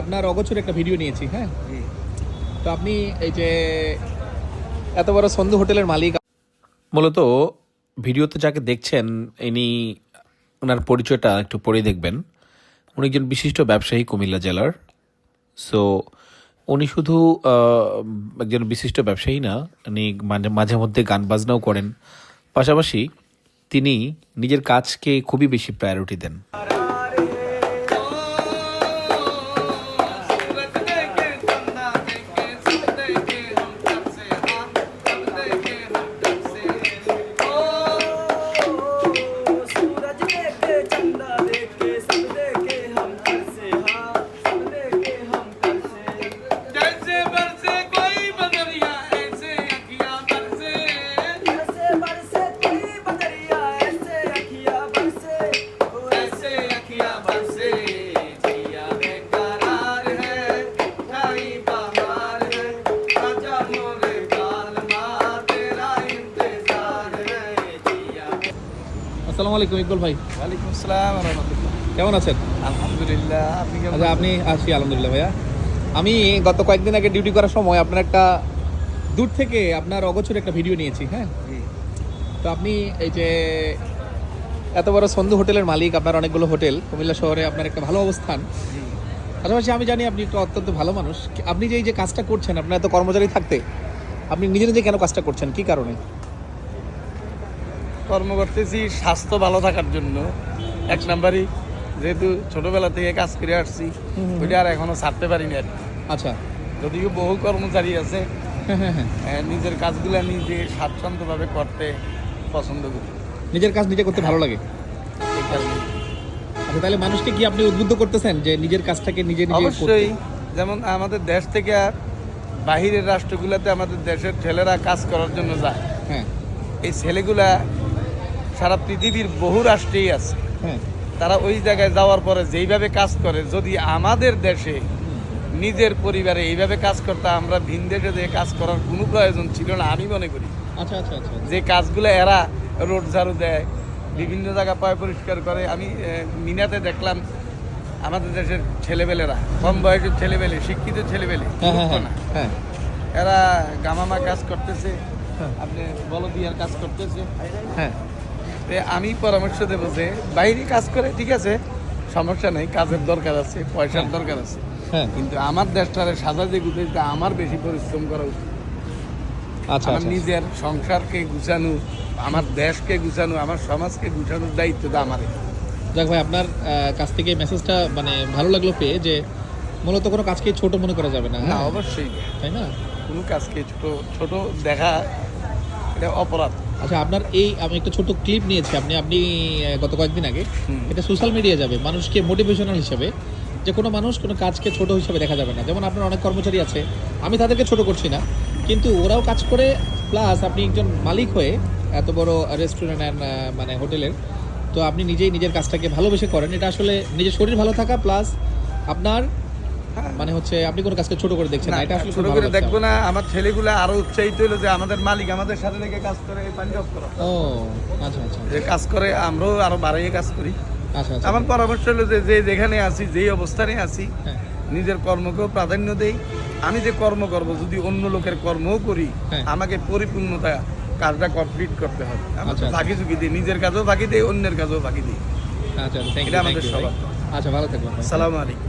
আপনার অগোচর একটা ভিডিও নিয়েছি হ্যাঁ? তো আপনি এই যে এত বড় সন্ধু হোটেলের মালিক মূলত ভিডিওতে যাকে দেখছেন ইনি ওনার পরিচয়টা একটু পরে দেখবেন। উনি একজন বিশিষ্ট ব্যবসায়ী কুমিল্লা জেলার। সো উনি শুধু একজন বিশিষ্ট ব্যবসায়ী না উনি মাঝে মাঝে মধ্যে গান বাজনাও করেন। পাশাপাশি তিনি নিজের কাজকে খুবই বেশি প্রায়োরিটি দেন। আসসালামু আলাইকুম ইকবাল ভাই। ওয়ালাইকুম আসসালাম কেমন আছেন? আলহামদুলিল্লাহ আপনি কেমন আচ্ছা আপনি আছি আলহামদুলিল্লাহ ভাইয়া। আমি গত কয়েকদিন আগে ডিউটি করার সময় আপনার একটা দূর থেকে আপনার একটা ভিডিও নিয়েছি হ্যাঁ? তো আপনি এই যে এত বড় সন্ধু হোটেলের মালিক আপনার অনেকগুলো হোটেল। কুমিল্লা শহরে আপনার একটা ভালো অবস্থান। পাশাপাশি আমি জানি আপনি একটা অত্যন্ত ভালো মানুষ। আপনি যে এই যে কাজটা করছেন আপনার এত কর্মচারী থাকতে আপনি নিজে নিজে কেন কাজটা করছেন? কি কারণে? কর্ম করতেছি স্বাস্থ্য ভালো থাকার জন্য। এক নাম্বারই যেহেতু ছোটবেলা থেকে কাজ করে আসছি। ওইটা আর এখনও ছাড়তে পারিনি আর আচ্ছা। যদিও বহু কর্মচারী আছে হ্যাঁ হ্যাঁ। হ্যাঁ নিজের কাজগুলো নিজে স্বাচ্ছন্দ্যভাবে করতে পছন্দ করি। নিজের কাজ নিজে করতে ভালো লাগে। আচ্ছা তাহলে মানুষকে কি আপনি উদ্বুদ্ধ করতেছেন যে নিজের কাজটাকে নিজে নিজে অবশ্যই। যেমন আমাদের দেশ থেকে আর বাহিরের রাষ্ট্রগুলোতে আমাদের দেশের ছেলেরা কাজ করার জন্য যায়। হ্যাঁ। এই ছেলেগুলা সারা পৃথিবীর বহু রাষ্ট্রেই আছে। হ্যাঁ। তারা ওই জায়গায় যাওয়ার পরে যেইভাবে কাজ করে যদি আমাদের দেশে নিজের পরিবারে এইভাবে কাজ করতে আমরা ভিন দেশে যে কাজ করার কোনো প্রয়োজন ছিল না আমি মনে করি। আচ্ছা আচ্ছা আচ্ছা। যে কাজগুলো এরা রোড ঝাড়ু দেয় বিভিন্ন জায়গা পয় পরিষ্কার করে। আমি মিনাতে দেখলাম আমাদের দেশের ছেলেবেলেরা কম বয়সের ছেলেবেলে শিক্ষিত ছেলেবেলে হ্যাঁ হ্যাঁ হ্যাঁ এরা গামামা কাজ করতেছে। আপনি বলদিয়ার কাজ করতেছে। হ্যাঁ। আমি পরামর্শ দেবো যে বাইরে কাজ করে ঠিক আছে সমস্যা নেই কাজের দরকার আছে পয়সার। দরকার আছে। কিন্তু আমার দেশটারে সাজা যে আমার বেশি পরিশ্রম করা উচিত। আমার আচ্ছা। নিজের সংসারকে গুছানো আমার দেশকে গুছানো আমার সমাজকে গুছানোর দায়িত্বটা আমারই। যাক ভাই আপনার কাছ থেকে মেসেজটা মানে ভালো লাগল পেয়ে যে মূলত কোনো কাজকে ছোট মনে করা যাবে না না হ্যাঁ? অবশ্যই। তাই না? কোনো কাজকে ছোট ছোট দেখা এটা অপরাধ। আচ্ছা আপনার এই আমি একটা ছোট ক্লিপ নিয়েছি আপনি আপনি গত কয়েকদিন আগে এটা সোশ্যাল মিডিয়া যাবে মানুষকে মোটিভেশনাল হিসাবে যে কোনো মানুষ কোনো কাজকে ছোট হিসাবে দেখা যাবে না। যেমন আপনার অনেক কর্মচারী আছে আমি তাদেরকে ছোট করছি না কিন্তু ওরাও কাজ করে প্লাস আপনি একজন মালিক হয়ে এত বড় রেস্টুরেন্ট অ্যান্ড মানে হোটেলের তো আপনি নিজেই নিজের কাজটাকে ভালোবেসে করেন। এটা আসলে নিজের শরীর ভালো থাকা প্লাস আপনার হ্যাঁ। মানে হচ্ছে আপনি কোনো কাজকে ছোট করে দেখছেন না, এটা আসলে ছোট করে দেখব না আমার। ছেলেগুলো আরও উৎসাহিত হলো যে আমাদের মালিক আমাদের সাথে থেকে কাজ করে পাঞ্জাব করা। ও আচ্ছা আচ্ছা। যে কাজ করে আমরাও আরও বাড়াইয়ে কাজ করি। আচ্ছা আচ্ছা। আমার পরামর্শ হলো যে যে যেখানে আছি যেই অবস্থানে আছি হ্যাঁ। নিজের কর্মকেও প্রাধান্য দেই। আমি যে কর্ম করব যদি অন্য লোকের কর্মও করি হ্যাঁ। আমাকে পরিপূর্ণতা কাজটা কমপ্লিট করতে হবে। আমরা আচ্ছা, আচ্ছা। ফাঁকি ঝুঁকি দিই নিজের কাজও বাকি দিই অন্যের কাজও ফাঁকি দিই। আচ্ছা এটা আমাদের সবার। আচ্ছা ভালো থাকবেন সালাম আলাইকুম।